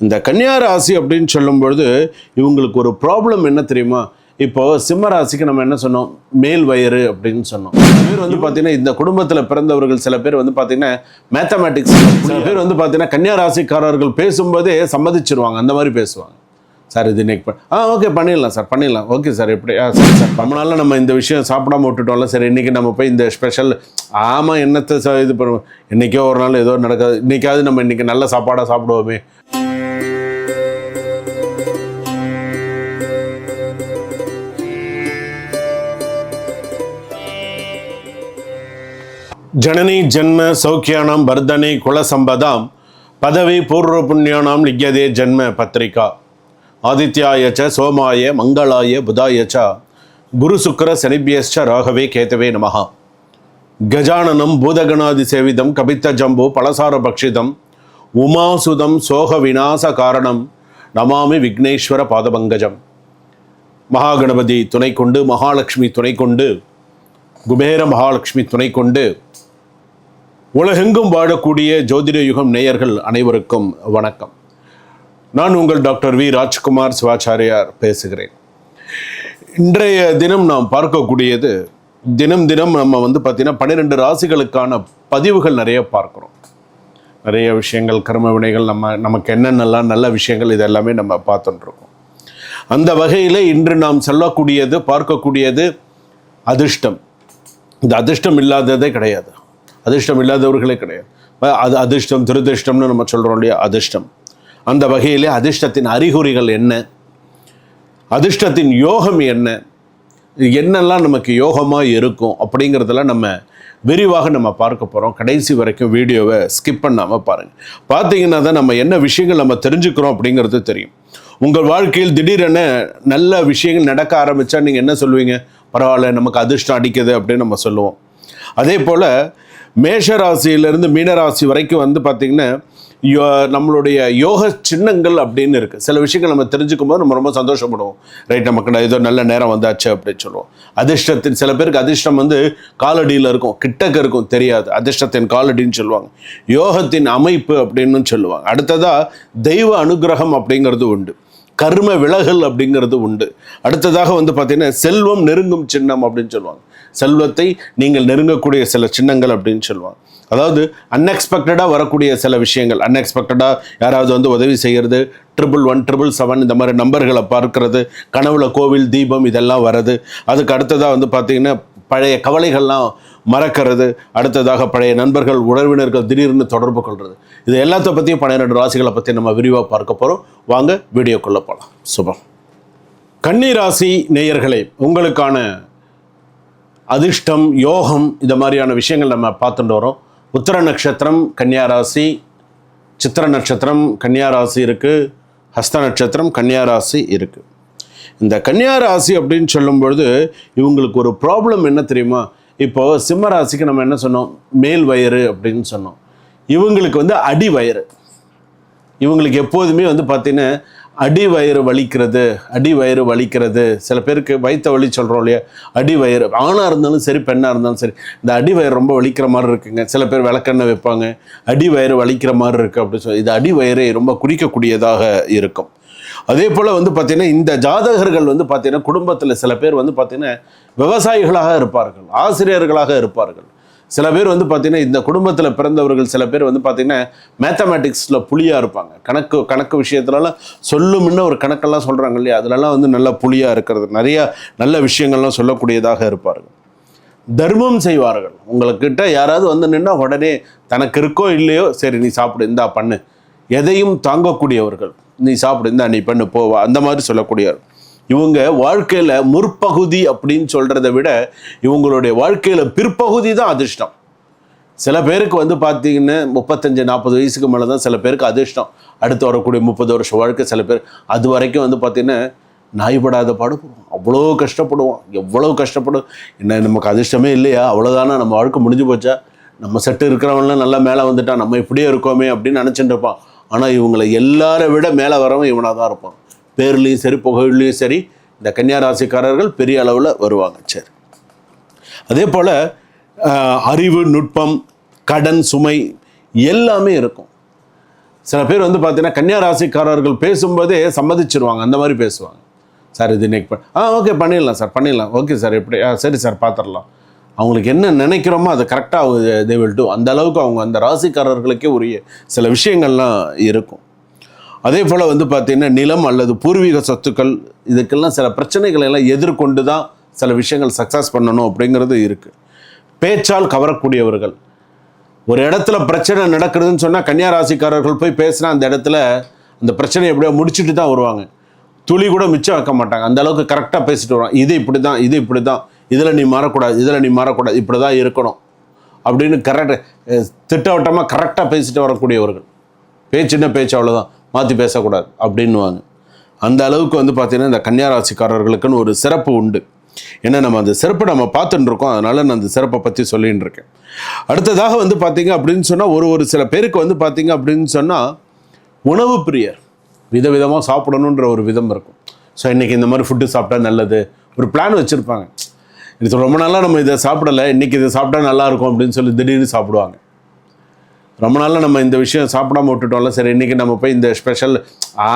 இந்த கன்னியா ராசி அப்படின்னு சொல்லும் பொழுது இவங்களுக்கு ஒரு ப்ராப்ளம் என்ன தெரியுமா? இப்போ சிம்ம ராசிக்கு நம்ம என்ன சொன்னோம்? மேல் வயிறு அப்படின்னு சொன்னோம். பேர் வந்து பார்த்தீங்கன்னா இந்த குடும்பத்தில் பிறந்தவர்கள் சில பேர் வந்து பார்த்தீங்கன்னா மேத்தமேட்டிக்ஸ் சில பேர் வந்து பார்த்தீங்கன்னா கன்னியா ராசிக்காரர்கள் பேசும்போதே சம்மதிச்சிருவாங்க. அந்த மாதிரி பேசுவாங்க. சார் இது இன்னைக்கு ஆ ஓகே பண்ணிடலாம் சார் பண்ணிடலாம். ஓகே சார் எப்படி ஆ சரி சார். ரொம்ப நாள்ல நம்ம இந்த விஷயம் சாப்பிடாம விட்டுட்டோம்ல சரி. இன்னைக்கு நம்ம போய் இந்த ஸ்பெஷல் ஆமாம் என்னத்தை இது பண்ணுவோம்? இன்னைக்கோ ஒரு நாள் ஏதோ நடக்காது. இன்னைக்காவது நம்ம இன்னைக்கு நல்ல சாப்பாடாக சாப்பிடுவோமே. ஜனனி ஜென்ம சௌக்கியானாம் வர்தனே குலசம்பதாம் பதவி பூர்வ புண்ணியானாம் லிங்கதே ஜென்ம பத்திரிகா. ஆதித்யாய ச சோமாய மங்களாய புதாய ச குரு சுக்கர சனிபியஸ்ச ராகவே கேதவே நமகா கஜானனம் பூதகணாதி சேவிதம் கபித்த ஜம்பு பலசார பக்ஷிதம் உமாசுதம் சோக விநாச காரணம் நமாமி விக்னேஸ்வர பாதபங்கஜம். மகாகணபதி துணை கொண்டு மகாலட்சுமி துணை கொண்டு குபேர மகாலட்சுமி துணை கொண்டு உலகெங்கும் வாழக்கூடிய ஜோதிட யுகம் நேயர்கள் அனைவருக்கும் வணக்கம். நான் உங்கள் டாக்டர் வி. ராஜ்குமார் சிவாச்சாரியார் பேசுகிறேன். இன்றைய தினம் நாம் பார்க்கக்கூடியது தினம் தினம் நம்ம வந்து பார்த்தீங்கன்னா பன்னிரெண்டு ராசிகளுக்கான பதிவுகள் நிறைய பார்க்குறோம். நிறைய விஷயங்கள் கர்ம வினைகள் நம்ம நமக்கு என்னென்னலாம் நல்ல விஷயங்கள் இது எல்லாமே நம்ம பார்த்துட்டுருக்கோம் அந்த வகையில் இன்று நாம் சொல்லக்கூடியது பார்க்கக்கூடியது அதிர்ஷ்டம். இந்த அதிர்ஷ்டம் இல்லாததே கிடையாது. அதிர்ஷ்டம் இல்லாதவர்களே கிடையாது. அது அதிர்ஷ்டம் துரதிர்ஷ்டம்னு நம்ம சொல்கிறோம் இல்லையா? அதிர்ஷ்டம். அந்த வகையிலே அதிர்ஷ்டத்தின் அறிகுறிகள் என்ன? அதிர்ஷ்டத்தின் யோகம் என்ன? என்னெல்லாம் நமக்கு யோகமாக இருக்கும் அப்படிங்கிறதெல்லாம் நம்ம விரிவாக நம்ம பார்க்க போகிறோம் கடைசி வரைக்கும் வீடியோவை ஸ்கிப் பண்ணாமல் பாருங்கள் பார்த்தீங்கன்னா தான் நம்ம என்ன விஷயங்கள் நம்ம தெரிஞ்சுக்கிறோம் அப்படிங்கிறது தெரியும். உங்கள் வாழ்க்கையில் திடீரென நல்ல விஷயங்கள் நடக்க ஆரம்பித்தா நீங்கள் என்ன சொல்லுவீங்க? பரவாயில்ல நமக்கு அதிர்ஷ்டம் அடிக்குது அப்படின்னு நம்ம சொல்லுவோம். அதே போல் மேஷ ராசியிலிருந்து மீனராசி வரைக்கும் வந்து பார்த்திங்கன்னா யோ நம்மளுடைய யோக சின்னங்கள் அப்படின்னு இருக்குது சில விஷயங்கள் நம்ம தெரிஞ்சுக்கும் போது நம்ம ரொம்ப சந்தோஷப்படுவோம். ரைட் நமக்கு ஏதோ நல்ல நேரம் வந்தாச்சு அப்படின்னு சொல்லுவோம். அதிர்ஷ்டத்தின் சில பேருக்கு அதிர்ஷ்டம் வந்து காலடியில் இருக்கும். கிட்டக்க இருக்கும் தெரியாது. அதிர்ஷ்டத்தின் காலடின்னு சொல்லுவாங்க. யோகத்தின் அமைப்பு அப்படின்னு சொல்லுவாங்க. அடுத்ததாக தெய்வ அனுகிரகம் அப்படிங்கிறது உண்டு. கர்ம விலகல் அப்படிங்கிறது உண்டு. அடுத்ததாக வந்து பார்த்தீங்கன்னா செல்வம் நெருங்கும் சின்னம் அப்படின்னு சொல்லுவாங்க. செல்வத்தை நீங்கள் நெருங்கக்கூடிய சில சின்னங்கள் அப்படின்னு சொல்லுவாங்க. அதாவது அன்எக்ஸ்பெக்டடாக வரக்கூடிய சில விஷயங்கள். அன்எக்ஸ்பெக்டடாக யாராவது வந்து உதவி செய்கிறது ட்ரிபிள் ஒன் ட்ரிபிள் செவன் இந்த மாதிரி நம்பர்களை பார்க்கறது கனவுல கோவில் தீபம் இதெல்லாம் வர்றது. அதுக்கு அடுத்ததாக வந்து பார்த்திங்கன்னா பழைய கவலைகள்லாம் மறக்கிறது. அடுத்ததாக பழைய நண்பர்கள் உறவினர்கள் திடீர்னு தொடர்பு கொள்வது இது எல்லாத்த பற்றியும் பன்னிரெண்டு ராசிகளை பற்றி நம்ம விரிவாக பார்க்க போகிறோம் வாங்க வீடியோக்குள்ளே போகலாம் சுபம். கன்னி ராசி நேயர்களே உங்களுக்கான அதிர்ஷ்டம் யோகம் இந்த மாதிரியான விஷயங்கள் நம்ம பார்த்துட்டு வரோம். உத்தர நட்சத்திரம் கன்னியா ராசி சித்திர நட்சத்திரம் கன்னியா ராசி இருக்குது ஹஸ்த நட்சத்திரம் கன்னியா ராசி இருக்குது இந்த கன்னியா ராசி அப்படின்னு சொல்லும் பொழுது இவங்களுக்கு ஒரு ப்ராப்ளம் என்ன தெரியுமா? இப்போது சிம்ம ராசிக்கு நம்ம என்ன சொன்னோம்? மேல் வயிறு அப்படின்னு சொன்னோம். இவங்களுக்கு வந்து அடி வயிறு இவங்களுக்கு எப்போதுமே வந்து பார்த்தீங்கன்னா அடி வயிறு வலிக்கிறது அடி வயிறு வலிக்கிறது. சில பேருக்கு வயிற்ற வலி சொல்கிறோம் இல்லையா? அடி வயிறு ஆணாக இருந்தாலும் சரி பெண்ணாக இருந்தாலும் சரி இந்த அடி வயிறு ரொம்ப வலிக்கிற மாதிரி இருக்குங்க. சில பேர் விளக்கெண்ணெய் வைப்பாங்க அடி வயிறு வலிக்கிற மாதிரி இருக்குது அப்படின்னு சொல்லி இது அடி வயிறை ரொம்ப குறிக்கக்கூடியதாக இருக்கும். அதே போல் வந்து பார்த்திங்கன்னா இந்த ஜாதகர்கள் வந்து பார்த்திங்கன்னா குடும்பத்தில் சில பேர் வந்து பார்த்திங்கன்னா விவசாயிகளாக இருப்பார்கள் ஆசிரியர்களாக இருப்பார்கள். சில பேர் வந்து பார்த்திங்கன்னா இந்த குடும்பத்தில் பிறந்தவர்கள் சில பேர் வந்து பார்த்திங்கன்னா மேத்தமேட்டிக்ஸில் புலியாக இருப்பாங்க. கணக்கு கணக்கு விஷயத்துலலாம் சொல்லும் ஒரு கணக்கெல்லாம் சொல்கிறாங்க இல்லையா? அதிலலாம் வந்து நல்லா புலியாக இருக்கிறது. நிறையா நல்ல விஷயங்கள்லாம் சொல்லக்கூடியதாக இருப்பார்கள். தர்மம் செய்வார்கள். உங்களுக்கிட்ட யாராவது வந்து நின்னா உடனே தனக்கு இருக்கோ இல்லையோ சரி நீ சாப்பிடு இந்தா பண்ணு. எதையும் தாங்கக்கூடியவர்கள். நீ சாப்பிடு இந்தா நீ பண்ணு போவா அந்த மாதிரி சொல்லக்கூடியவர். இவங்க வாழ்க்கையில் முற்பகுதி அப்படின்னு சொல்கிறத விட இவங்களுடைய வாழ்க்கையில் பிற்பகுதி தான் அதிர்ஷ்டம். சில பேருக்கு வந்து பார்த்தீங்கன்னா முப்பத்தஞ்சு நாற்பது வயசுக்கு மேலே தான் சில பேருக்கு அதிர்ஷ்டம். அடுத்து வரக்கூடிய முப்பது வருஷம் வாழ்க்கை சில பேர் அது வரைக்கும் வந்து பார்த்தீங்கன்னா நாய்படாத பாடுபடுவோம் அவ்வளோ கஷ்டப்படுவோம் எவ்வளோ கஷ்டப்படும் என்ன நமக்கு அதிர்ஷ்டமே இல்லையா? அவ்வளோதானா நம்ம வாழ்க்கை முடிஞ்சு போச்சா? நம்ம செட்டு இருக்கிறவங்களாம் நல்லா மேலே வந்துட்டான். நம்ம இப்படியே இருக்கோமே அப்படின்னு நினச்சிட்டு இருப்பான். ஆனால் இவங்களை எல்லாரை விட மேலே வரவன் இவனாக தான் இருப்பான். பேர்லேயும் சரி புகழ்லையும் சரி இந்த கன்னியாராசிக்காரர்கள் பெரிய அளவில் வருவாங்க சரி. அதே போல் அறிவு நுட்பம் கடன் சுமை எல்லாமே இருக்கும். சில பேர் வந்து பார்த்தீங்கன்னா கன்னியாராசிக்காரர்கள் பேசும்போதே சம்மதிச்சிருவாங்க அந்த மாதிரி பேசுவாங்க. சார் இது இன்னைக்கு ஆ ஓகே பண்ணிடலாம் சார் பண்ணிடலாம். ஓகே சார் எப்படி ஆ சரி சார் பார்த்துடலாம் அவங்களுக்கு என்ன நினைக்கிறோமோ அதை கரெக்டாக தே வில் டூ அந்த அளவுக்கு அவங்க அந்த ராசிக்காரர்களுக்கே உரிய சில விஷயங்கள்லாம் இருக்கும். அதே போல் வந்து பார்த்திங்கன்னா நிலம் அல்லது பூர்வீக சொத்துக்கள் இதுக்கெல்லாம் சில பிரச்சனைகளை எல்லாம் எதிர்கொண்டு தான் சில விஷயங்கள் சக்ஸஸ் பண்ணணும் அப்படிங்கிறது இருக்குது பேச்சால் கவரக்கூடியவர்கள். ஒரு இடத்துல பிரச்சனை நடக்குதுன்னு சொன்னால் கன்னியா ராசிக்காரர்கள் போய் பேசினா அந்த இடத்துல அந்த பிரச்சனையை எப்படியோ முடிச்சுட்டு தான் வருவாங்க. துளி கூட மிச்சம் வைக்க மாட்டாங்க. அந்த அளவுக்கு கரெக்டாக பேசிட்டு வருவாங்க. இது இப்படி தான் இது இப்படி தான் இதில் நீ மாறக்கூடாது இதில் நீ மாறக்கூடாது. இப்படி தான் இருக்கணும். அப்படின்னு கரெக்ட் திட்டவட்டமாக கரெக்டாக பேசிட்டு வரக்கூடியவர்கள். பேச்சுன்னா பேச்சு அவ்வளோதான் மாற்றி பேசக்கூடாது. அப்படின்னுவாங்க. அந்த அளவுக்கு வந்து பார்த்திங்கன்னா இந்த கன்னியா ராசிக்காரர்களுக்குன்னு ஒரு சிறப்பு உண்டு. ஏன்னா நம்ம அந்த சிறப்பை நம்ம பார்த்துட்டு இருக்கோம். அதனால் நான் அந்த சிறப்பை பற்றி சொல்லிகிட்டு இருக்கேன். அடுத்ததாக வந்து பார்த்தீங்க அப்படின்னு சொன்னால் ஒரு ஒரு சில பேருக்கு வந்து பார்த்தீங்க அப்படின்னு சொன்னால் உணவு பிரியர். விதவிதமாக சாப்பிடணுன்ற ஒரு விதம் இருக்கும். ஸோ இன்றைக்கி இந்த மாதிரி ஃபுட்டு சாப்பிட்டா நல்லது. ஒரு பிளான் வச்சுருப்பாங்க. இது ரொம்ப நாளாக நம்ம இதை சாப்பிடலை. இன்றைக்கி இதை சாப்பிட்டா நல்லா இருக்கும் அப்படின்னு சொல்லி திடீர்னு சாப்பிடுவாங்க. ரொம்ப நாளாக நம்ம இந்த விஷயம் சாப்பிடாம விட்டுட்டோம்ல. சரி இன்றைக்கி நம்ம போய் இந்த ஸ்பெஷல்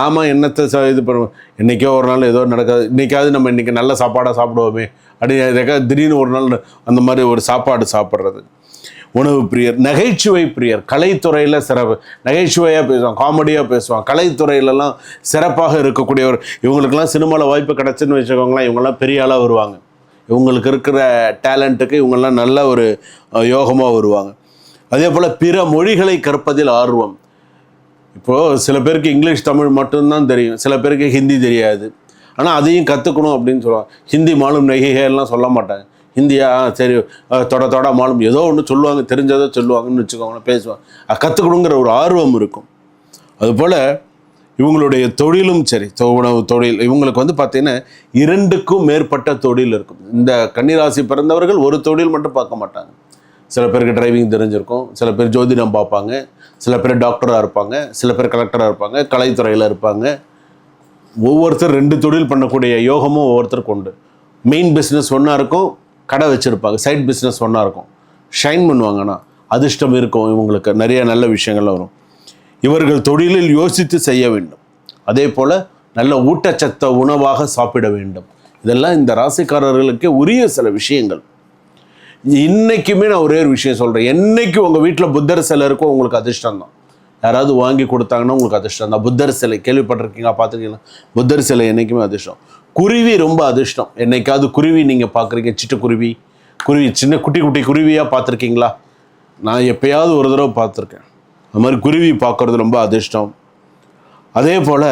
ஆமாம் என்னத்தை இது பண்ணுவோம்? இன்றைக்கோ ஒரு நாள் ஏதோ நடக்காது. இன்றைக்காவது நம்ம இன்றைக்கி நல்ல சாப்பாடாக சாப்பிடுவோமே. அப்படி திடீர்னு ஒரு நாள் அந்த மாதிரி ஒரு சாப்பாடு சாப்பிட்றது. உணவு பிரியர் நகைச்சுவை பிரியர் கலைத்துறையில் சிறப்பு. நகைச்சுவையாக பேசுவான் காமெடியாக பேசுவான். கலைத்துறையிலலாம் சிறப்பாக இருக்கக்கூடியவர். இவங்களுக்கெல்லாம் சினிமாவில் வாய்ப்பு கிடச்சுன்னு வச்சுக்கோங்களேன் இவங்கெல்லாம் பெரிய ஆளாக வருவாங்க. இவங்களுக்கு இருக்கிற டேலண்ட்டுக்கு இவங்கெல்லாம் நல்ல ஒரு யோகமாக வருவாங்க. அதே போல் பிற மொழிகளை கற்பதில் ஆர்வம். இப்போது சில பேருக்கு இங்கிலீஷ் தமிழ் மட்டும்தான் தெரியும். சில பேருக்கு ஹிந்தி தெரியாது. ஆனால் அதையும் கற்றுக்கணும் அப்படின்னு சொல்லுவாங்க. ஹிந்தி மாலும் நெகைகள்லாம் சொல்ல மாட்டாங்க. ஹிந்தியா? ஆ, சரி. தொட தொட மாலும். ஏதோ ஒன்று சொல்லுவாங்க. தெரிஞ்சதோ சொல்லுவாங்கன்னு வச்சுக்கோங்களேன் பேசுவாங்க. அது கற்றுக்கணுங்கிற ஒரு ஆர்வம் இருக்கும். அதுபோல் இவங்களுடைய தொழிலும் சரி. உணவு தொழில். இவங்களுக்கு வந்து பார்த்திங்கன்னா இரண்டுக்கும் மேற்பட்ட தொழில் இருக்கும். இந்த கன்னிராசி பிறந்தவர்கள் ஒரு தொழில் மட்டும் பார்க்க மாட்டாங்க. சில பேருக்கு டிரைவிங் தெரிஞ்சிருக்கும். சில பேர் ஜோதிடம் பார்ப்பாங்க. சில பேர் டாக்டராக இருப்பாங்க. சில பேர் கலெக்டராக இருப்பாங்க. கலைத்துறையில் இருப்பாங்க. ஒவ்வொருத்தர் ரெண்டு தொழில் பண்ணக்கூடிய யோகமும் ஒவ்வொருத்தருக்கு உண்டு. மெயின் பிஸ்னஸ் ஒன்றா இருக்கும். கடை வச்சுருப்பாங்க. சைட் பிஸ்னஸ் ஒன்றா இருக்கும். ஷைன் பண்ணுவாங்கன்னா அதிர்ஷ்டம் இருக்கும் இவங்களுக்கு. நிறைய நல்ல விஷயங்கள் வரும். இவர்கள் தொழிலில் யோசித்து செய்ய வேண்டும். அதே போல் நல்ல ஊட்டச்சத்த உணவாக சாப்பிட வேண்டும். இதெல்லாம் இந்த ராசிக்காரர்களுக்கு உரிய சில விஷயங்கள். இன்றைக்குமே நான் ஒரே ஒரு விஷயம் சொல்கிறேன் என்றைக்கு உங்கள் வீட்டில் புத்தர் சிலை இருக்கோ உங்களுக்கு அதிர்ஷ்டம் தான். யாராவது வாங்கி கொடுத்தாங்கன்னா உங்களுக்கு அதிர்ஷ்டம் தான். புத்தர் சிலை கேள்விப்பட்டிருக்கீங்களா? பார்த்துருக்கீங்களா? புத்தர் சிலை என்றைக்குமே அதிர்ஷ்டம். குருவி ரொம்ப அதிர்ஷ்டம். என்னைக்காவது குருவி நீங்கள் பார்க்குறீங்க? சிட்டுக்குருவி குருவி. சின்ன குட்டி குட்டி குருவியாக பார்த்துருக்கீங்களா? நான் எப்பயாவது ஒரு தடவை பார்த்துருக்கேன். அது மாதிரி குருவி பார்க்குறது ரொம்ப அதிர்ஷ்டம். அதே போல்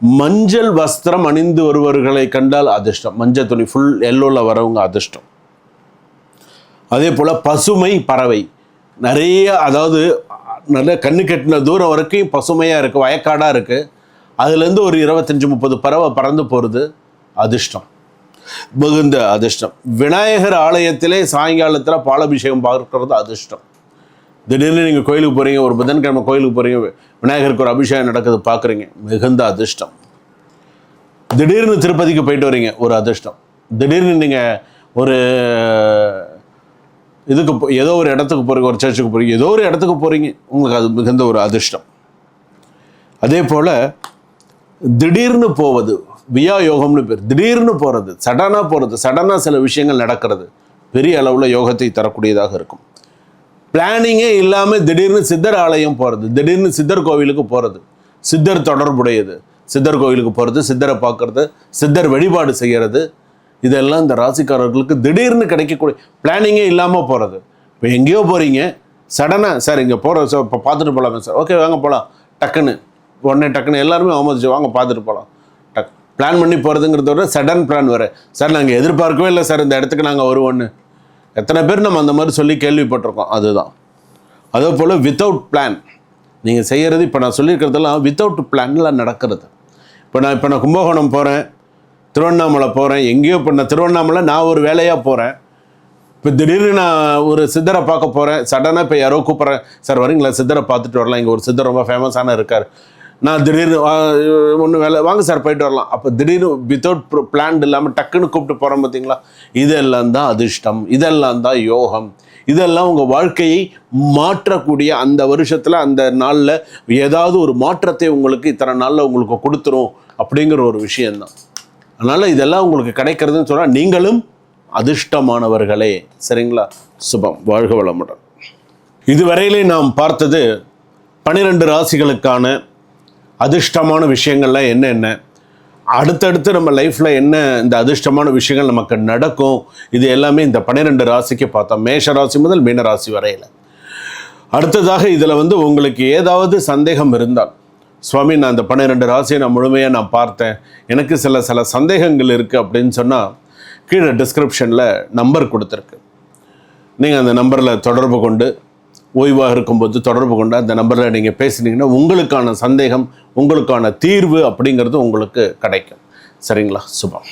மஞ்சள் வஸ்திரம் அணிந்து வருவர்களை கண்டால் அதிர்ஷ்டம். மஞ்சள் துணி ஃபுல் எல்லோவில் வரவங்க அதிர்ஷ்டம். அதே போல் பசுமை பறவை. நிறைய அதாவது நல்ல கண்ணு கட்டின தூரம் வரைக்கும் பசுமையாக இருக்குது வயக்காடாக இருக்குது அதுலேருந்து ஒரு இருபத்தஞ்சி முப்பது பறவை பறந்து போகிறது அதிர்ஷ்டம். மிகுந்த அதிர்ஷ்டம். விநாயகர் ஆலயத்திலே சாயங்காலத்தில் பாலாபிஷேகம் பார்க்கறது அதிர்ஷ்டம். திடீர்னு நீங்கள் கோயிலுக்கு போகிறீங்க ஒரு புதன்கிழமை கோயிலுக்கு போகிறீங்க விநாயகருக்கு ஒரு அபிஷேகம் நடக்குது பார்க்குறீங்க மிகுந்த அதிர்ஷ்டம். திடீர்னு திருப்பதிக்கு போயிட்டு வரீங்க ஒரு அதிர்ஷ்டம். திடீர்னு நீங்கள் ஒரு இதுக்கு ஏதோ ஒரு இடத்துக்கு போகிறீங்க ஒரு சர்ச்சுக்கு போகிறீங்க ஏதோ ஒரு இடத்துக்கு போகிறீங்க உங்களுக்கு அது மிகுந்த ஒரு அதிர்ஷ்டம். அதே போல் திடீர்னு போவது வியா யோகம்னு பேர் திடீர்னு போகிறது சடனாக போகிறது சடனாக சில விஷயங்கள் நடக்கிறது பெரிய அளவில் யோகத்தை தரக்கூடியதாக இருக்கும். பிளானிங்கே இல்லாமல் திடீர்னு சித்தர் ஆலயம் போகிறது திடீர்னு சித்தர் கோவிலுக்கு போகிறது சித்தர் தொடர்புடையது சித்தர் கோவிலுக்கு போகிறது சித்தரை பார்க்கறது சித்தர் வழிபாடு செய்கிறது இதெல்லாம் இந்த ராசிக்காரர்களுக்கு திடீர்னு கிடைக்கக்கூடிய பிளானிங்கே இல்லாமல் போகிறது இப்போ எங்கேயோ போகிறீங்க சடனாக சார் இங்கே போகிற சார் இப்போ பார்த்துட்டு போகலாமே சார். ஓகே வாங்க போகலாம் டக்குன்னு உடனே டக்குன்னு எல்லாருமே ஆமோதிச்சு வாங்க பார்த்துட்டு போகலாம் டக் பிளான் பண்ணி போகிறதுங்கிறத விட சடன் பிளான் வேறு. சார் நாங்கள் எதிர்பார்க்கவே இல்லை சார். இந்த இடத்துக்கு நாங்கள் வருவோன்னு எத்தனை பேர் நம்ம அந்த மாதிரி சொல்லி கேள்விப்பட்டிருக்கோம். அதுதான். அதே போல் வித்தவுட் பிளான் நீங்கள் செய்கிறது இப்போ நான் சொல்லியிருக்கிறதெல்லாம் வித்தவுட் பிளானில் நடக்கிறது. இப்போ நான் இப்போ நான் கும்பகோணம் போகிறேன் திருவண்ணாமலை போகிறேன் எங்கேயோ இப்போ நான் திருவண்ணாமலை நான் ஒரு வேலையாக போகிறேன் இப்போ திடீர்னு நான் ஒரு சித்தரை பார்க்க போகிறேன் சடனாக இப்போ யாரோ கூப்பிட்றேன் சார் வரீங்களா? சித்தரை பார்த்துட்டு வரலாம். இங்கே ஒரு சித்தர் ரொம்ப ஃபேமஸான இருக்கார். நான் திடீர்னு ஒன்று வேலை வாங்க சார் போயிட்டு வரலாம். அப்போ திடீர்னு வித்தவுட் பிளான் இல்லாமல் டக்குன்னு கூப்பிட்டு போகிறோம் பார்த்தீங்களா இதெல்லாம் தான் அதிர்ஷ்டம். இதெல்லாம் தான் யோகம். இதெல்லாம் உங்கள் வாழ்க்கையை மாற்றக்கூடிய அந்த வருஷத்தில் அந்த நாளில் ஏதாவது ஒரு மாற்றத்தை உங்களுக்கு இத்தனை நாளில் உங்களுக்கு கொடுத்துரும் அப்படிங்கிற ஒரு விஷயந்தான் அதனால் இதெல்லாம் உங்களுக்கு கிடைக்கிறதுன்னு சொன்னால் நீங்களும் அதிர்ஷ்டமானவர்களே. சரிங்களா? சுபம். வாழ்க வளமுடன். இதுவரையிலே நாம் பார்த்தது பன்னிரெண்டு ராசிகளுக்கான அதிர்ஷ்டமான விஷயங்கள்லாம் என்னென்ன அடுத்தடுத்து நம்ம லைஃப்பில் என்ன இந்த அதிர்ஷ்டமான விஷயங்கள் நமக்கு நடக்கும்? இது எல்லாமே இந்த பன்னிரெண்டு ராசிக்கு பார்த்தோம். மேஷ ராசி முதல் மீன ராசி வரையில். அடுத்ததாக இதில் வந்து உங்களுக்கு ஏதாவது சந்தேகம் இருந்தால் சுவாமி நான் இந்த பன்னிரெண்டு ராசியை நான் முழுமையாக நான் பார்த்தேன். எனக்கு சில சில சந்தேகங்கள் இருக்குது அப்படின்னு சொன்னால் கீழே டிஸ்கிரிப்ஷனில் நம்பர் கொடுத்துருக்கு. நீங்கள் அந்த நம்பரில் தொடர்பு கொண்டு ஓய்வாக இருக்கும்போது தொடர்பு கொண்டு அந்த நம்பரில் நீங்கள் பேசினீங்கன்னா உங்களுக்கான சந்தேகம் உங்களுக்கான தீர்வு அப்படிங்கிறது உங்களுக்கு கிடைக்கும். சரிங்களா? சுபம்.